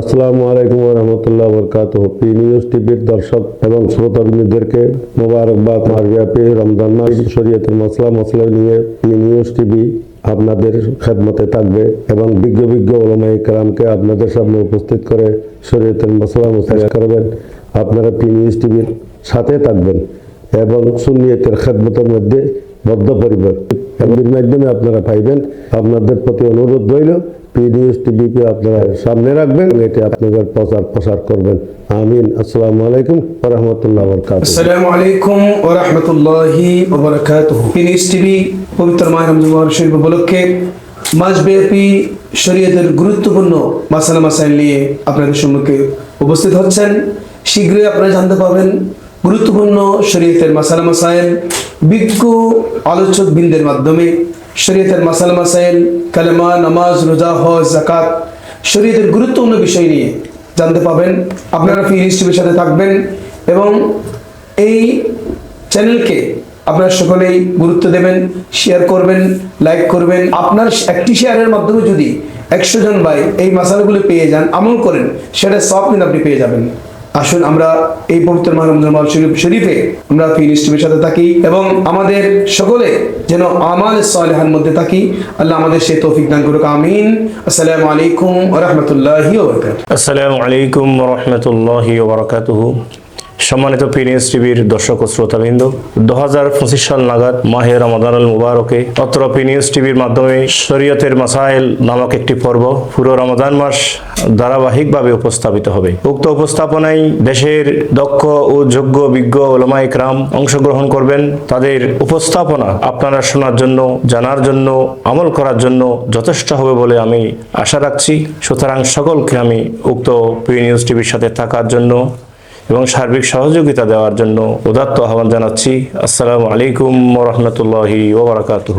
আসসালামু আলাইকুম রহমতুল্লাহ বরকাত পি নিউজ টিভির দর্শক এবং শ্রোতাবৃন্দদেরকে মোবারকবাদ মাসব্যাপী রমজান মাস, শরীয়তের মশলা মশলা নিয়ে পি নিউজ টিভি আপনাদের খেদমতে থাকবে এবং বিজ্ঞ বিজ্ঞ ওলমাই কালামকে আপনাদের সামনে উপস্থিত করে শরীয়তের মশলা মশলা করবেন। আপনারা পি নিউজ টিভির সাথে থাকবেন এবং সুন্নিয়তের খেদমতের মধ্যে বদ্ধপরিবার এর মাধ্যমে আপনারা পাইবেন। আপনাদের প্রতি অনুরোধ রইল পি নিউজ টিভিকে আপনারা সামনে রাখবেন এটি আপনাদের প্রচার প্রসার করবেন। আমিন। আসসালামু আলাইকুম রহমতুল্লাহ বরকাত আসসালামু আলাইকুম ওয়া রাহমাতুল্লাহি ওয়া বারাকাতুহু। ফিনিশ টিভি পবিত্র মাহ রমজান শরীফ উপলক্ষে মাসব্যাপী শরীয়তের গুরুত্বপূর্ণ মাসালা মাসাইল নিয়ে আপনাদের সম্মুখে উপস্থিত হচ্ছেন। শীঘ্রই আপনারা জানতে পারবেন গুরুত্বপূর্ণ শরীয়তের মাসালা মাসাইল, বিজ্ঞ আলোচক বৃন্দের মাধ্যমে শরীয়তের মাসালা মাসাইল, কালেমা, নামাজ, রোজা, হজ জাকাত শরীয়তের গুরুত্বপূর্ণ বিষয় নিয়ে জানতে পাবেন। আপনারা ফিনিশ টিভির সাথে থাকবেন এবং এই চ্যানেলকে আপনারা সকলেই গুরুত্ব দেবেন, শেয়ার করবেন, লাইক করবেন। আপনার একটি শেয়ারের মাধ্যমে যদি একশো জন ভাই এই মশালাগুলো পেয়ে যান, আমল করেন, সেটা সব কিন্তু আপনি পেয়ে যাবেন। আসুন আমরা এই পবিত্র মাহমুদুল শরীফ শরীফে আমরা ফির ইসলামের সাথে থাকি এবং আমাদের সকলে যেন আমাল সালেহার মধ্যে থাকি। আল্লাহ আমাদের সে তৌফিক দান করুক। আমিন। আসসালাম আলাইকুম রহমতুল্লাহ আসসালামু আলাইকুম রহমতুল্লাহি সম্মানিত পিনিএস টিভির দর্শক ও শ্রোতাবৃন্দ দু হাজার পঁচিশ সাল নাগাদ মাহে রমাদানুল মুবারকে অত্র পিনিএস টিভির মাধ্যমে শরীয়তের মাসাইল নামক একটি পর্ব পুরো রমাদান মাস ধারাবাহিকভাবে উপস্থাপিত হবে। উক্ত উপস্থাপনায় দেশের দক্ষ ও যোগ্য বিজ্ঞ ওলামা ইকরাম অংশগ্রহণ করবেন। তাদের উপস্থাপনা আপনারা শোনার জন্য, জানার জন্য, আমল করার জন্য যথেষ্ট হবে বলে আমি আশা রাখছি। সুতরাং সকলকে আমি উক্ত পি নিউজ টিভির সাথে থাকার জন্য এবং সার্বিক সহযোগিতা দেওয়ার জন্য উদাত্ত আহ্বান জানাচ্ছি। আসসালামু আলাইকুম রহমতুল্লাহি ওবরাকাতুহ